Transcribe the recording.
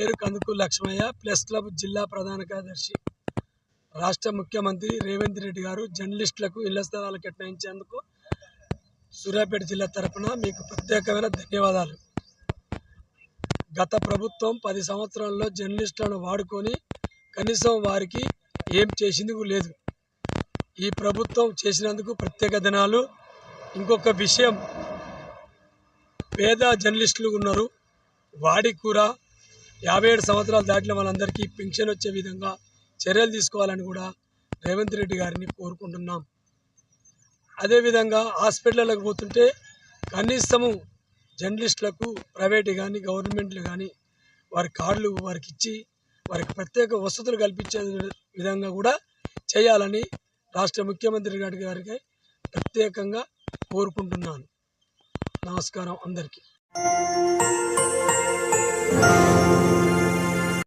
పేరు కందుకు Lakshmaiah plus club జిల్లా ప్రధాన కార్యదర్శి. రాష్ట్ర ముఖ్యమంత్రి రేవంత్ రెడ్డి గారు జర్నలిస్టులకు ఇళ్ళ స్థలాలు కేటాయించేందుకు సూర్యాపేట జిల్లా తరపున మీకు ప్రత్యేకమైన ధన్యవాదాలు. గత ప్రభుత్వం పది సంవత్సరాల్లో జర్నలిస్టులను వాడుకొని కనీసం వారికి ఏం చేసింది లేదు. ఈ ప్రభుత్వం చేసినందుకు ప్రత్యేక ధనాలు. ఇంకొక విషయం పేద జర్నలిస్టులు ఉన్నారు. వాడి కూర యాభై ఏడు సంవత్సరాలు దాటిన వాళ్ళందరికీ పింఛన్ వచ్చే విధంగా చర్యలు తీసుకోవాలని కూడా రేవంత్ రెడ్డి గారిని కోరుకుంటున్నాం. అదేవిధంగా హాస్పిటళ్ళకు పోతుంటే కనీసము జర్నలిస్టులకు ప్రైవేట్ కానీ గవర్నమెంట్లు కానీ వారి కార్డులు వారికి ఇచ్చి వారికి ప్రత్యేక వసతులు కల్పించే విధంగా కూడా చేయాలని రాష్ట్ర ముఖ్యమంత్రి గారి గారికి ప్రత్యేకంగా కోరుకుంటున్నాను. నమస్కారం అందరికీ.